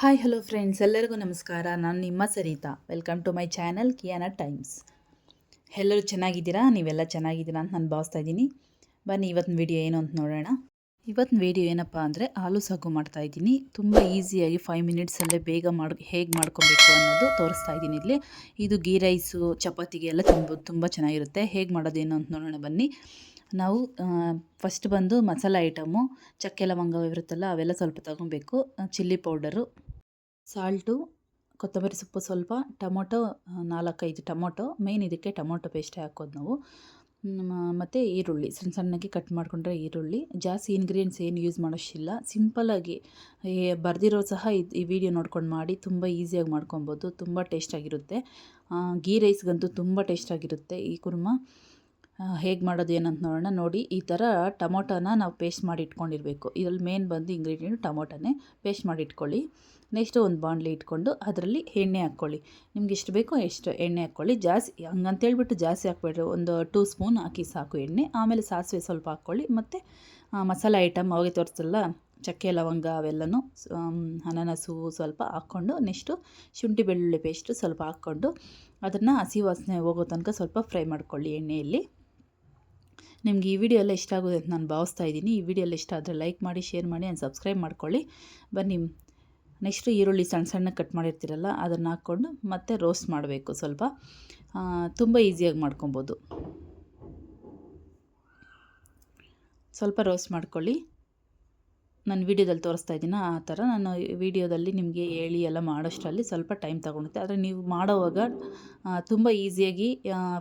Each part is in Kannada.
ಹಾಯ್ ಹಲೋ ಫ್ರೆಂಡ್ಸ್ ಎಲ್ಲರಿಗೂ ನಮಸ್ಕಾರ. ನಾನು ನಿಮ್ಮ Sarita. Welcome to my channel Kiyana Times ಎಲ್ಲರೂ ಚೆನ್ನಾಗಿದ್ದೀರಾ? ನೀವೆಲ್ಲ ಚೆನ್ನಾಗಿದ್ದೀರಾ ಅಂತ ನಾನು ಭಾವಿಸ್ತಾ ಇದ್ದೀನಿ. ಬನ್ನಿ, ಇವತ್ತಿನ ವಿಡಿಯೋ ಏನು ಅಂತ ನೋಡೋಣ. ಇವತ್ತಿನ ವಿಡಿಯೋ ಏನಪ್ಪ ಅಂದರೆ ಹಾಲು ಸಾಗು ಮಾಡ್ತಾ ಇದ್ದೀನಿ. ತುಂಬ ಈಸಿಯಾಗಿ ಫೈವ್ ಮಿನಿಟ್ಸಲ್ಲೇ ಬೇಗ ಮಾಡಿ, ಹೇಗೆ ಮಾಡ್ಕೊಬೇಕು ಅನ್ನೋದು ತೋರಿಸ್ತಾ ಇದ್ದೀನಿ ಇಲ್ಲಿ. ಇದು ಗೀ ರೈಸು ಚಪಾತಿಗೆ ಎಲ್ಲ ತುಂಬ ತುಂಬ ಚೆನ್ನಾಗಿರುತ್ತೆ. ಹೇಗೆ ಮಾಡೋದೇನು ಅಂತ ನೋಡೋಣ ಬನ್ನಿ. ನಾವು ಫಸ್ಟ್ ಬಂದು ಮಸಾಲೆ ಐಟಮು ಚಕ್ಕೆ ಲವಂಗ ಇರುತ್ತಲ್ಲ ಅವೆಲ್ಲ ಸ್ವಲ್ಪ ತಗೊಬೇಕು. ಚಿಲ್ಲಿ ಪೌಡರು ಸಾಲ್ಟು, ಕೊತ್ತಂಬರಿ ಸೊಪ್ಪು ಸ್ವಲ್ಪ, ಟೊಮೊಟೊ ನಾಲ್ಕೈದು ಟೊಮೊಟೊ ಮೇಯ್ನ್ ಇದಕ್ಕೆ ಟೊಮೊಟೊ ಪೇಸ್ಟೇ ಹಾಕೋದು ನಾವು. ಮತ್ತು ಈರುಳ್ಳಿ, ಸಣ್ಣ ಸಣ್ಣಗೆ ಕಟ್ ಮಾಡಿಕೊಂಡ್ರೆ ಈರುಳ್ಳಿ. ಜಾಸ್ತಿ ಇಂಗ್ರೀಡಿಯೆಂಟ್ಸ್ ಏನು ಯೂಸ್ ಮಾಡೋಷ್ಟಿಲ್ಲ. ಸಿಂಪಲ್ಲಾಗಿ ಬರೆದಿರೋ ಸಹ ಈ ವಿಡಿಯೋ ನೋಡ್ಕೊಂಡು ಮಾಡಿ, ತುಂಬ ಈಸಿಯಾಗಿ ಮಾಡ್ಕೊಬೋದು. ತುಂಬ ಟೇಸ್ಟಾಗಿರುತ್ತೆ ಗೀ ರೈಸ್ಗಂತೂ ತುಂಬ ಟೇಸ್ಟಾಗಿರುತ್ತೆ ಈ ಕುರ್ಮ. ಹೇಗೆ ಮಾಡೋದು ಏನಂತ ನೋಡೋಣ. ನೋಡಿ, ಈ ಥರ ಟೊಮೊಟೊನ ನಾವು ಪೇಸ್ಟ್ ಮಾಡಿ ಇಟ್ಕೊಂಡಿರಬೇಕು. ಇದರಲ್ಲಿ ಮೇನ್ ಬಂದು ಇಂಗ್ರೀಡಿಯೆಂಟ್ ಟೊಮೊಟೊನೇ ಪೇಸ್ಟ್ ಮಾಡಿ ಇಟ್ಕೊಳ್ಳಿ. ನೆಕ್ಸ್ಟು ಒಂದು ಬಾಣಲಿ ಇಟ್ಕೊಂಡು ಅದರಲ್ಲಿ ಎಣ್ಣೆ ಹಾಕ್ಕೊಳ್ಳಿ. ನಿಮ್ಗೆ ಎಷ್ಟು ಬೇಕೋ ಎಷ್ಟು ಎಣ್ಣೆ ಹಾಕ್ಕೊಳ್ಳಿ. ಜಾಸ್ತಿ ಹಂಗಂತೇಳ್ಬಿಟ್ಟು ಜಾಸ್ತಿ ಹಾಕ್ಬೇಡ್ರಿ. ಒಂದು ಟೂ ಸ್ಪೂನ್ ಹಾಕಿ ಸಾಕು ಎಣ್ಣೆ. ಆಮೇಲೆ ಸಾಸಿವೆ ಸ್ವಲ್ಪ ಹಾಕ್ಕೊಳ್ಳಿ. ಮತ್ತು ಮಸಾಲೆ ಐಟಮ್ ಅವಾಗೆ ತೋರಿಸಲ್ಲ ಚಕ್ಕೆ, ಲವಂಗ ಅವೆಲ್ಲನೂ ಅನಾನಸು ಸ್ವಲ್ಪ ಹಾಕ್ಕೊಂಡು ನೆಕ್ಸ್ಟು ಶುಂಠಿ ಬೆಳ್ಳುಳ್ಳಿ ಪೇಸ್ಟು ಸ್ವಲ್ಪ ಹಾಕ್ಕೊಂಡು ಅದನ್ನು ಹಸಿ ವಾಸನೆ ಹೋಗೋ ತನಕ ಸ್ವಲ್ಪ ಫ್ರೈ ಮಾಡ್ಕೊಳ್ಳಿ ಎಣ್ಣೆಯಲ್ಲಿ. ನಿಮ್ಗೆ ಈ ವಿಡಿಯೋ ಎಲ್ಲ ಇಷ್ಟ ಆಗೋದು ಅಂತ ನಾನು ಭಾವಿಸ್ತಾ ಇದ್ದೀನಿ. ಈ ವಿಡಿಯೋ ಎಲ್ಲ ಇಷ್ಟ ಆದರೆ ಲೈಕ್ ಮಾಡಿ ಶೇರ್ ಮಾಡಿ ಆ್ಯಂಡ್ ಸಬ್ಸ್ಕ್ರೈಬ್ ಮಾಡ್ಕೊಳ್ಳಿ. ಬನ್ನಿ ನೆಕ್ಸ್ಟು ಈರುಳ್ಳಿ ಸಣ್ಣ ಸಣ್ಣ ಕಟ್ ಮಾಡಿರ್ತೀರಲ್ಲ, ಅದನ್ನು ಹಾಕ್ಕೊಂಡು ಮತ್ತೆ ರೋಸ್ಟ್ ಮಾಡಬೇಕು ಸ್ವಲ್ಪ. ತುಂಬ ಈಸಿಯಾಗಿ ಮಾಡ್ಕೊಬೋದು. ಸ್ವಲ್ಪ ರೋಸ್ಟ್ ಮಾಡ್ಕೊಳ್ಳಿ. ನಾನು ವೀಡಿಯೋದಲ್ಲಿ ತೋರಿಸ್ತಾ ಇದ್ದೀನಿ? ಆ ಥರ ನಾನು ವೀಡಿಯೋದಲ್ಲಿ ನಿಮಗೆ ಹೇಳಿ ಎಲ್ಲ ಮಾಡೋಷ್ಟರಲ್ಲಿ ಸ್ವಲ್ಪ ಟೈಮ್ ತಗೊಳುತ್ತೆ. ಆದರೆ ನೀವು ಮಾಡೋವಾಗ ತುಂಬ ಈಸಿಯಾಗಿ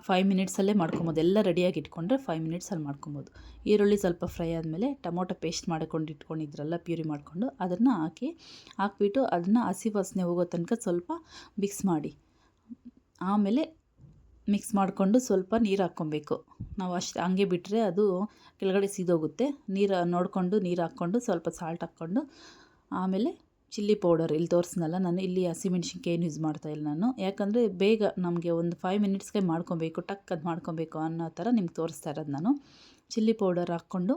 ಫೈವ್ ಮಿನಿಟ್ಸಲ್ಲೇ ಮಾಡ್ಕೊಬೋದು. ಎಲ್ಲ ರೆಡಿಯಾಗಿ ಇಟ್ಕೊಂಡ್ರೆ ಫೈವ್ ಮಿನಿಟ್ಸಲ್ಲಿ ಮಾಡ್ಕೊಬೋದು. ಈರುಳ್ಳಿ ಸ್ವಲ್ಪ ಫ್ರೈ ಆದಮೇಲೆ ಟೊಮೊಟೊ ಪೇಸ್ಟ್ ಮಾಡ್ಕೊಂಡು ಇಟ್ಕೊಂಡಿದ್ರಲ್ಲ, ಪ್ಯೂರಿ ಮಾಡಿಕೊಂಡು ಅದನ್ನು ಹಾಕಿ, ಹಾಕ್ಬಿಟ್ಟು ಅದನ್ನು ಹಸಿ ವಾಸನೆ ಹೋಗೋ ತನಕ ಸ್ವಲ್ಪ ಮಿಕ್ಸ್ ಮಾಡಿ. ಆಮೇಲೆ ಮಿಕ್ಸ್ ಮಾಡಿಕೊಂಡು ಸ್ವಲ್ಪ ನೀರು ಹಾಕ್ಕೊಬೇಕು. ನಾವು ಅಷ್ಟು ಹಂಗೆ ಬಿಟ್ಟರೆ ಅದು ಕೆಳಗಡೆ ಸೀದೋಗುತ್ತೆ. ನೀರು ನೋಡಿಕೊಂಡು ನೀರು ಹಾಕ್ಕೊಂಡು ಸ್ವಲ್ಪ ಸಾಲ್ಟ್ ಹಾಕ್ಕೊಂಡು ಆಮೇಲೆ ಚಿಲ್ಲಿ ಪೌಡರ್ ಇಲ್ಲಿ ತೋರಿಸ್ನಲ್ಲ ನಾನು, ಇಲ್ಲಿ ಹಸಿಮೆಣ್ಸಿನ್ಕಾಯಿ ಯೂಸ್ ಮಾಡ್ತಾಯಿಲ್ಲ ನಾನು. ಯಾಕಂದರೆ ಬೇಗ ನಮಗೆ ಒಂದು ಫೈವ್ ಮಿನಿಟ್ಸ್ಗೆ ಮಾಡ್ಕೊಬೇಕು, ಟಕ್ ಅದು ಮಾಡ್ಕೊಬೇಕು ಅನ್ನೋ ಥರ ನಿಮ್ಗೆ ತೋರಿಸ್ತಾ ಇರೋದು ನಾನು. ಚಿಲ್ಲಿ ಪೌಡರ್ ಹಾಕ್ಕೊಂಡು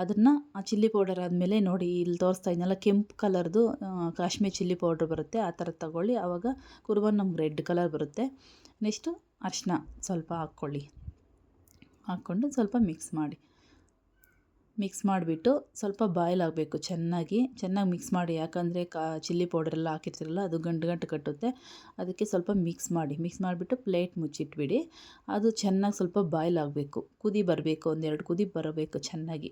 ಅದನ್ನು, ಆ ಚಿಲ್ಲಿ ಪೌಡರ್ ಆದಮೇಲೆ ನೋಡಿ ಇಲ್ಲಿ ತೋರಿಸ್ತಾ ಇದ್ನಲ್ಲ, ಕೆಂಪು ಕಲರ್ದು ಕಾಶ್ಮೀರ್ ಚಿಲ್ಲಿ ಪೌಡ್ರ್ ಬರುತ್ತೆ, ಆ ಥರ ತಗೊಳ್ಳಿ. ಆವಾಗ ಕುರುಬನ್ ನಮ್ಗೆ ರೆಡ್ ಕಲರ್ ಬರುತ್ತೆ. ನೆಕ್ಸ್ಟು ಅರಿಶಿನ ಸ್ವಲ್ಪ ಹಾಕ್ಕೊಳ್ಳಿ. ಹಾಕ್ಕೊಂಡು ಸ್ವಲ್ಪ ಮಿಕ್ಸ್ ಮಾಡಿ. ಮಿಕ್ಸ್ ಮಾಡಿಬಿಟ್ಟು ಸ್ವಲ್ಪ ಬಾಯ್ಲ್ ಆಗಬೇಕು. ಚೆನ್ನಾಗಿ ಚೆನ್ನಾಗಿ ಮಿಕ್ಸ್ ಮಾಡಿ. ಯಾಕಂದರೆ ಕಾ ಚಿಲ್ಲಿ ಪೌಡ್ರೆಲ್ಲ ಹಾಕಿರ್ತೀರಲ್ಲ, ಅದು ಗಂಟು ಗಂಟು ಕಟ್ಟುತ್ತೆ. ಅದಕ್ಕೆ ಸ್ವಲ್ಪ ಮಿಕ್ಸ್ ಮಾಡಿ. ಮಿಕ್ಸ್ ಮಾಡಿಬಿಟ್ಟು ಪ್ಲೇಟ್ ಮುಚ್ಚಿಟ್ಬಿಡಿ. ಅದು ಚೆನ್ನಾಗಿ ಸ್ವಲ್ಪ ಬಾಯ್ಲ್ ಆಗಬೇಕು. ಕುದಿ ಬರಬೇಕು. ಒಂದೆರಡು ಕುದಿ ಬರಬೇಕು ಚೆನ್ನಾಗಿ.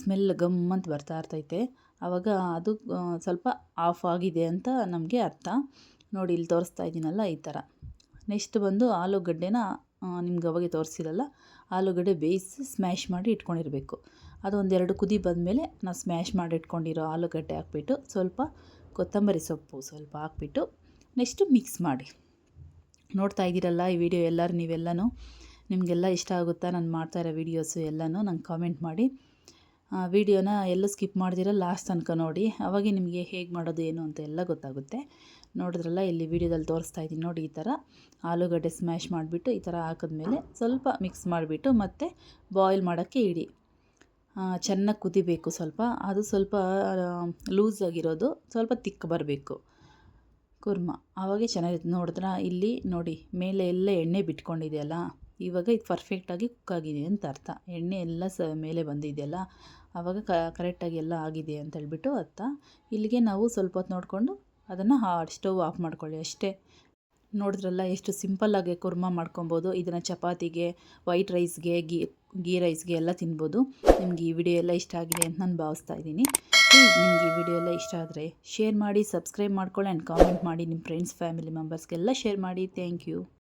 ಸ್ಮೆಲ್ ಗಮ್ ಅಂತ ಬರ್ತಾ ಇರ್ತೈತೆ. ಆವಾಗ ಅದು ಸ್ವಲ್ಪ ಆಫ್ ಆಗಿದೆ ಅಂತ ನಮಗೆ ಅರ್ಥ. ನೋಡಿ, ಇಲ್ಲಿ ತೋರಿಸ್ತಾ ಇದ್ದೀನಲ್ಲ ಈ ಥರ. ನೆಕ್ಸ್ಟ್ ಬಂದು ಆಲೂಗಡ್ಡೆನ ನಿಮ್ಗೆ ಅವಾಗೆ ತೋರಿಸಿರಲ್ಲ, ಆಲೂಗಡ್ಡೆ ಬೇಯಿಸಿ ಸ್ಮ್ಯಾಶ್ ಮಾಡಿ ಇಟ್ಕೊಂಡಿರಬೇಕು. ಅದು ಒಂದೆರಡು ಕುದಿ ಬಂದಮೇಲೆ ನಾವು ಸ್ಮ್ಯಾಶ್ ಮಾಡಿ ಇಟ್ಕೊಂಡಿರೋ ಆಲೂಗಡ್ಡೆ ಹಾಕ್ಬಿಟ್ಟು ಸ್ವಲ್ಪ ಕೊತ್ತಂಬರಿ ಸೊಪ್ಪು ಸ್ವಲ್ಪ ಹಾಕ್ಬಿಟ್ಟು ನೆಕ್ಸ್ಟು ಮಿಕ್ಸ್ ಮಾಡಿ. ನೋಡ್ತಾ ಇದ್ದೀರಲ್ಲ ಈ ವಿಡಿಯೋ ಎಲ್ಲರೂ ನೀವೆಲ್ಲನೂ? ನಿಮಗೆಲ್ಲ ಇಷ್ಟ ಆಗುತ್ತಾ ನಾನು ಮಾಡ್ತಾ ಇರೋ ವೀಡಿಯೋಸು ಎಲ್ಲನೂ? ನಂಗೆ ಕಾಮೆಂಟ್ ಮಾಡಿ. ವಿಡಿಯೋನ ಎಲ್ಲ ಸ್ಕಿಪ್ ಮಾಡ್ದಿರ ಲಾಸ್ಟ್ ತನಕ ನೋಡಿ. ಅವಾಗೆ ನಿಮಗೆ ಹೇಗೆ ಮಾಡೋದು, ಏನು ಅಂತ ಎಲ್ಲ ಗೊತ್ತಾಗುತ್ತೆ. ನೋಡಿದ್ರಲ್ಲ, ಇಲ್ಲಿ ವೀಡಿಯೋದಲ್ಲಿ ತೋರಿಸ್ತಾ ಇದ್ದೀನಿ ನೋಡಿ ಈ ಥರ. ಆಲೂಗಡ್ಡೆ ಸ್ಮ್ಯಾಶ್ ಮಾಡಿಬಿಟ್ಟು ಈ ಥರ ಹಾಕಿದ್ಮೇಲೆ ಸ್ವಲ್ಪ ಮಿಕ್ಸ್ ಮಾಡಿಬಿಟ್ಟು ಮತ್ತೆ ಬಾಯ್ಲ್ ಮಾಡೋಕ್ಕೆ ಇಡಿ. ಚೆನ್ನಾಗಿ ಕುದಿಬೇಕು ಸ್ವಲ್ಪ. ಅದು ಸ್ವಲ್ಪ ಲೂಸ್ ಆಗಿರೋದು, ಸ್ವಲ್ಪ ತಿಕ್ಕ ಬರಬೇಕು. ಕುರ್ಮ ಆವಾಗೆ ಚೆನ್ನಾಗಿರುತ್ತೆ. ನೋಡಿದ್ರ? ಇಲ್ಲಿ ನೋಡಿ, ಮೇಲೆ ಎಲ್ಲ ಎಣ್ಣೆ ಬಿಟ್ಕೊಂಡಿದೆಯಲ್ಲ ಇವಾಗ ಇದು ಪರ್ಫೆಕ್ಟಾಗಿ ಆಗಿದೆ ಅಂತ ಅರ್ಥ. ಎಣ್ಣೆ ಎಲ್ಲ ಸ ಮೇಲೆ ಬಂದಿದೆಯಲ್ಲ ಆವಾಗ ಕರೆಕ್ಟಾಗಿ ಎಲ್ಲ ಆಗಿದೆ ಅಂತ ಹೇಳ್ಬಿಟ್ಟು ಅರ್ಥ. ಇಲ್ಲಿಗೆ ನಾವು ಸ್ವಲ್ಪ ಹೊತ್ತು ನೋಡಿಕೊಂಡು ಅದನ್ನು ಸ್ಟವ್ ಆಫ್ ಮಾಡ್ಕೊಳ್ಳಿ. ಅಷ್ಟೇ. ನೋಡಿದ್ರಲ್ಲ ಎಷ್ಟು ಸಿಂಪಲ್ಲಾಗಿ ಕುರ್ಮ ಮಾಡ್ಕೊಬೋದು. ಇದನ್ನು ಚಪಾತಿಗೆ ವೈಟ್ ರೈಸ್ಗೆ ಗೀ ಗೀ ರೈಸ್ಗೆ ಎಲ್ಲ ತಿನ್ಬೋದು. ನಿಮ್ಗೆ ಈ ವಿಡಿಯೋ ಎಲ್ಲ ಇಷ್ಟ ಆಗಿದೆ ಅಂತ ನಾನು ಭಾವಿಸ್ತಾ ಇದ್ದೀನಿ. ಪ್ಲೀಸ್ ನಿಮ್ಗೆ ಈ ವಿಡಿಯೋ ಎಲ್ಲ ಇಷ್ಟ ಆದರೆ ಶೇರ್ ಮಾಡಿ ಸಬ್ಸ್ಕ್ರೈಬ್ ಮಾಡ್ಕೊಳ್ಳಿ ಆ್ಯಂಡ್ ಕಾಮೆಂಟ್ ಮಾಡಿ. ನಿಮ್ಮ ಫ್ರೆಂಡ್ಸ್ ಫ್ಯಾಮಿಲಿ ಮೆಂಬರ್ಸ್ಗೆಲ್ಲ ಶೇರ್ ಮಾಡಿ. Thank you